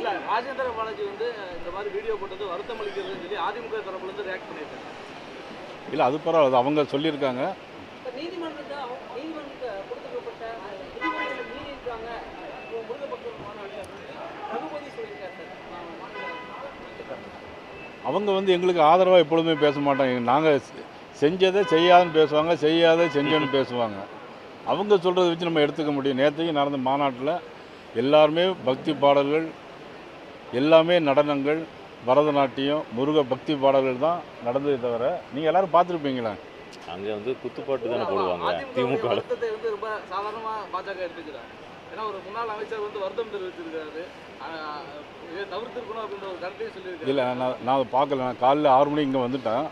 இல்ல ராஜேந்திர பாலாஜி வந்து இந்த மாதிரி வீடியோ போட்டது வருத்தம் அளிக்கிறதுன்னு சொல்லி அதிமுக தரப்புல இருந்து ரியாக்ட் பண்ணியிருக்காங்க. இல்லை அது பரவாயில்ல அவங்க சொல்லியிருக்காங்க. நீதிமன்றத்தை நீதிமன்றத்தை கொடுத்துக்கப்பட்ட ரகுபதி சொல்லியிருக்காரு அவங்க வந்து எங்களுக்கு ஆதரவாக எப்பொழுதுமே பேச மாட்டாங்க. நாங்கள் செஞ்சதை செய்யாதுன்னு பேசுவாங்க செய்யாத செஞ்சோன்னு பேசுவாங்க. அவங்க சொல்கிறத வச்சு நம்ம எடுத்துக்க முடியும். நேற்றுக்கு நடந்த மாநாட்டில் எல்லாருமே பக்தி பாடல்கள் எல்லாமே நடனங்கள் பரதநாட்டியம் முருக பக்தி பாடல்கள் தான் நடந்ததே தவிர நீங்கள் எல்லாரும் பார்த்துருப்பீங்களா? அங்கே வந்து குத்துப்பாட்டு தானே போடுவாங்க திமுக ரொம்ப பாஜக எடுத்துக்கிறாங்க. ஏன்னா ஒரு முன்னாள் அமைச்சர் வந்து வருத்தம் தெரிவிச்சிருக்காரு இல்லை நான் நான் அதை பார்க்கல. நான் காலையில் ஆறு மணிக்கு இங்கே வந்துட்டேன்.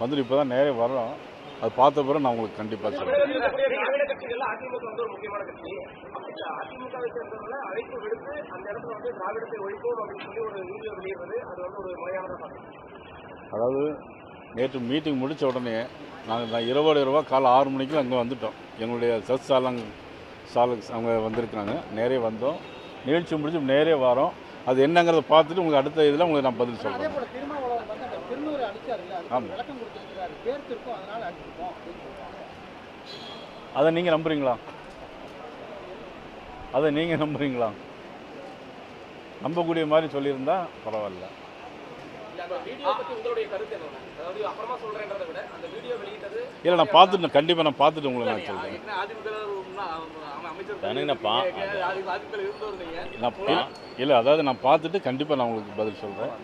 வந்துட்டு இப்போ தான் நேரே வர்றோம். அது பார்த்த பிறகு நான் உங்களுக்கு கண்டிப்பாக சொல்கிறேன் அதாவது நேற்று மீட்டிங் முடித்த உடனே நாங்கள் நான் இரவோட இரவா காலை ஆறு மணிக்கு அங்கே வந்துட்டோம். எங்களுடைய சத் சாலங் சாலங் அவங்க வந்திருக்காங்க நேரே வந்தோம். நிகழ்ச்சி முடிச்சு நேரே வரோம். அது என்னங்கிறத பார்த்துட்டு உங்களுக்கு அடுத்த இதில் உங்களுக்கு நான் பதில் சொல்கிறேன் அதை நீங்கள் நம்புறீங்களா? அதை நீங்கள் நம்புறீங்களா? நம்பக்கூடிய மாதிரி சொல்லியிருந்தா பரவாயில்ல. இல்லை நான் பார்த்துட்டு கண்டிப்பாக நான் பார்த்துட்டு உங்களுக்கு நான் சொல்கிறேன் நீங்க நான் இல்லை அதாவது நான் பார்த்துட்டு கண்டிப்பாக நான் உங்களுக்கு பதில் சொல்கிறேன்